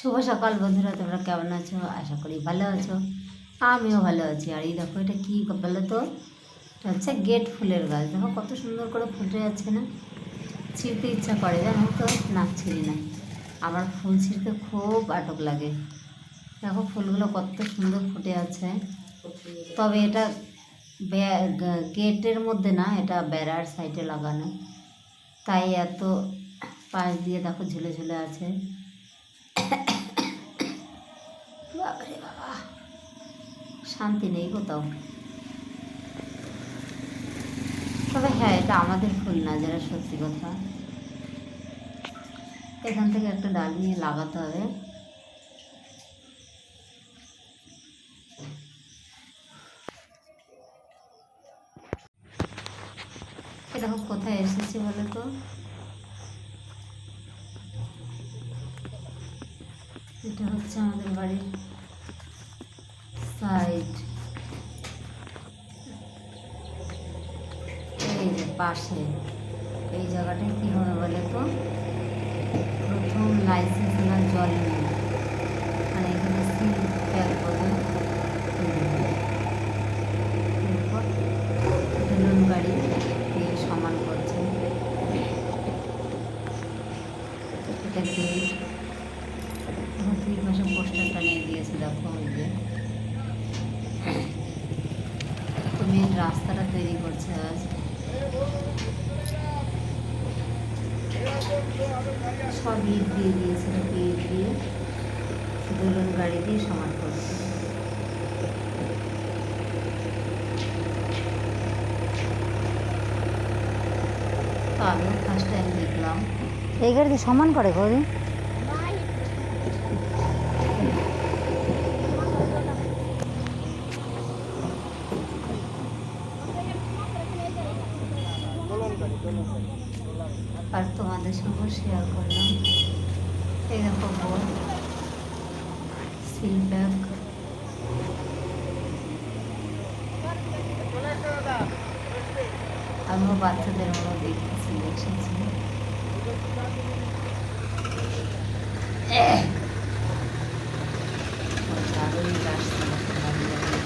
শুভ সকাল বন্ধুরা, তোমরা কেমন আছো? আশা করি ভালো আছো। আমিও ভালো আছি। আর এই দেখো, এটা কী বলো তো হচ্ছে গেট ফুলের গাছ। দেখো, কত সুন্দর করে ফুটে যাচ্ছে না? ছিঁড়তে ইচ্ছা করে, জানো তো? না, ছিঁড়ি না। আমার ফুল ছিঁড়তে খুব আটক লাগে। দেখো, ফুলগুলো কত সুন্দর ফুটে আছে। তবে এটা গেটের মধ্যে না, এটা বেড়ার সাইডে লাগানো। তাই এত পাশ দিয়ে দেখো ঝুলে ঝুলে আছে। শান্তি নেই কোথাও। তবে হ্যাঁ এটা আমাদের ফুল না, যারা সত্যি কথা। এখান থেকে একটা ডাল নিয়ে লাগাতে হবে। এ দেখো কোথায় এসেছি বলো তো? এটা হচ্ছে আমাদের বাড়ির সাইড এই যে পাশে, এই জায়গাটায় কী হবে বলে তো? প্রথম লাইসেন্স না জল নেই। মানে এখানে সিল প্যাক হবে। এরপর বেলুন গাড়ি দিয়ে সমান করছে। এটা গেট এখন দুই পাশে পোস্টারটা নিয়ে দিয়েছে, দেখো যে। তো রাস্তাটা তৈরি করছে আজ। সব ইট দিয়ে দিয়েছিল ইট দিয়ে? দোলন গাড়ি দিয়ে সমান করছে। তো আমিও ফার্স্ট টাইম দেখলাম। এই গাড়ি সমান করে গো আর সঙ্গে শেয়ার করলাম। এই সিল ব্যাগ আমার বাচ্চাদের মতো দেখতেছি এসেছি দারুণ গাছ ছিল, ভালো লাগে।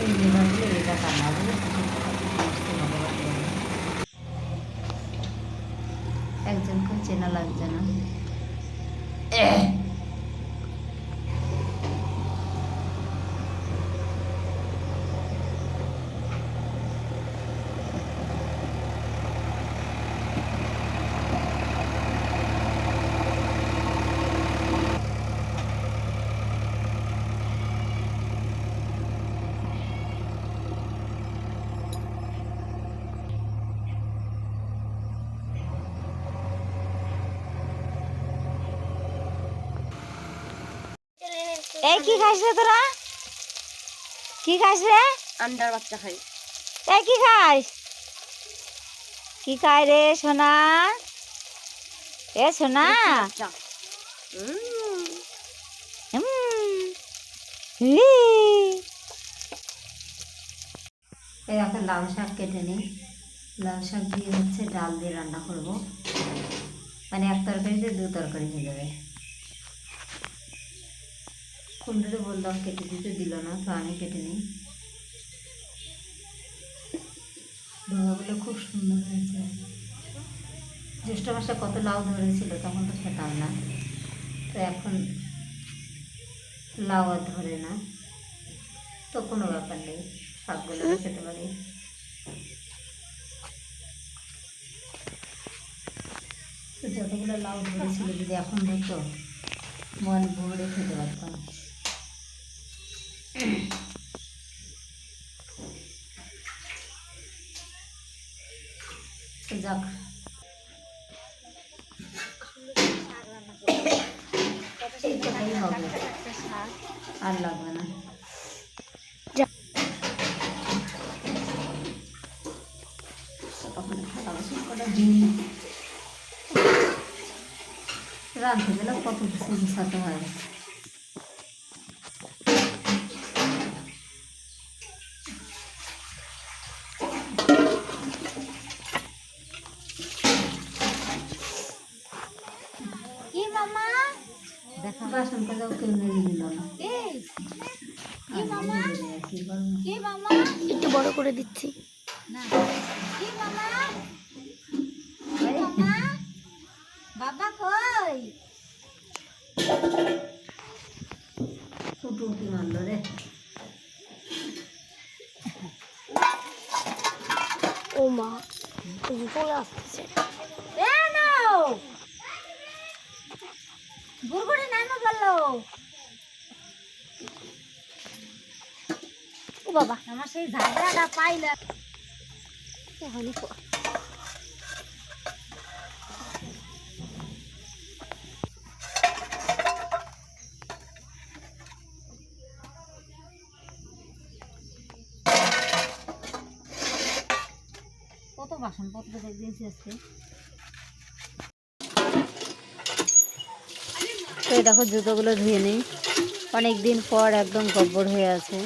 বলে একজনকে চেনা লাগছে না। এই কি খাইছ রে তোরা? কি খাইছ রে আন্ডার বাচ্চা খাই। এই কি খাইস কি খাই রে সোনা? এ সোনা। এই এখন লাউ শাক কেটে নিই। লাউ শাক দিয়ে হচ্ছে ডাল দিয়ে রান্না করব। মানে এক তরকারিতে দু তরকারি হয়ে যাবে। কুমড়োতে বললাম কেটে দিতে দিল না, তো আমি কেটে নিই। ধোয়াগুলো খুব সুন্দর হয়েছে। জ্যৈষ্ঠ মাসে কত লাউ ধরেছিল তখন তো খেতাম না। তো এখন লাউ আর ধরে না। তো কোনো ব্যাপার নেই, শাকগুলো খেতে পারি। তো যতগুলো লাউ ধরেছিল যদি এখন ধরতো মন ভরে খেতে পারতাম। যাক। আর লাগবে না। রাঁধতে গেলে কত কিছু গুছাতে হয়? কি মামা? একটু বড় করে দিচ্ছি। না কি মামা? এই, মামা? বাবা কই? ফুটু কি মারলো রে। ও মা চলে আসছে গুড়গুড়ি নামে গেল ও বাবা আমার সেই ঝাগড়াটা পাইলা। হয়নি পর কত বাসনপত্র দেখেছি আজকে? তো এই দেখো জুতোগুলো ধুয়ে নিই। অনেক দিন পর একদম গব্বর হয়ে আছে।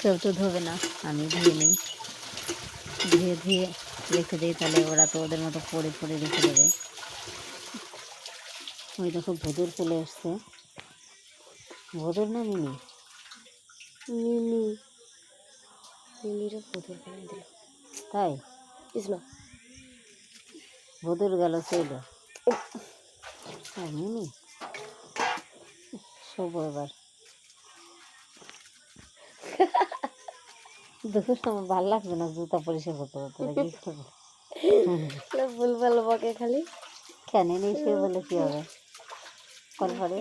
কেউ তো ধোবে না আমি ধুয়ে নিই। ধুয়ে ধুয়ে রেখে দিই তাহলে ওরা তো ওদের মতো পরে পরে রেখে দেবে। ওই দেখো ভোদর চলে এসছে ভোদর না মিনি মিনি মিনিরে ফটো করে দিল। তাই? ইসমা ভোদর গেল আর মিনি শোবো এবার দুপুর সময় ভালো লাগবে না জুতা পরিষ্কার করতে করতে নাকি কি করব? ভুল ভালো বকে খালি। কেন নেই সে বলে কি হবে? কল পরে।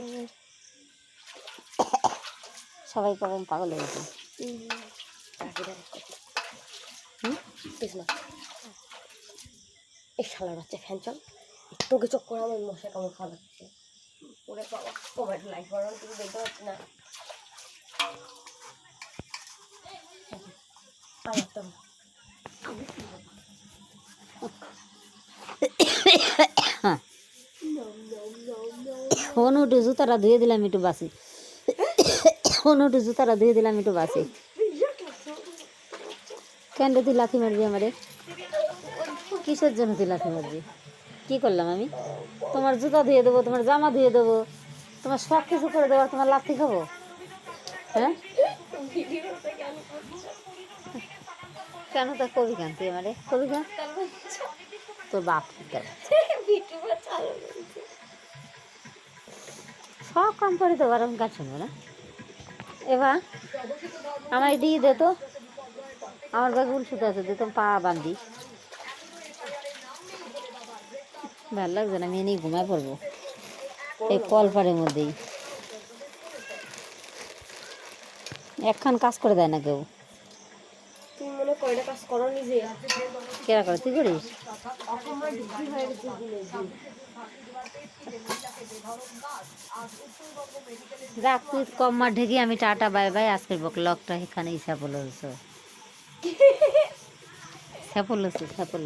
সবাই কখন পাগল হয়ে গেছে। এই শালার বাচ্চা ফ্যান চল। তোকে চোখ করে আমার মশা কামড় খাওয়া লাগছে। ওরে বাবা দেখতে পাচ্ছি না। ধুয়ে দিলাম একটু বাসি। অনুটু জুতাটা ধুয়ে দিলাম একটু বাসি। কেন তুই লাথি মারবি আমারে? কিসের জন্য তুই লাথি মারবি? কি করলাম আমি? তোমার জুতা ধুয়ে দেবো, তোমার জামা ধুয়ে দেবো, তোমার সব কিছু করে দেবো তোমার লাথি খাব? হ্যাঁ? কেন তা কবি কেন তুই আমারে কবি কেন তোর বাপ সব কাম করে তো আর কাজ শুনব না। এবার আমার দিয়ে দে তো। আমার ব্যাগ উল্টুতে আছে দিতাম পা বান্ধি ভালো লাগছে না আমি এনেই ঘুমায় পড়ব। এই কলপাড়ের মধ্যেই। একখান কাজ করে দেয় না কেউ। করো কেরা তুই করিস? যাক তুই কম মার ঢেকে আমি টাটা বাই বাই আজকের ব্লগটা এখানে ইসা বলেছ স্যাপল স্যাপল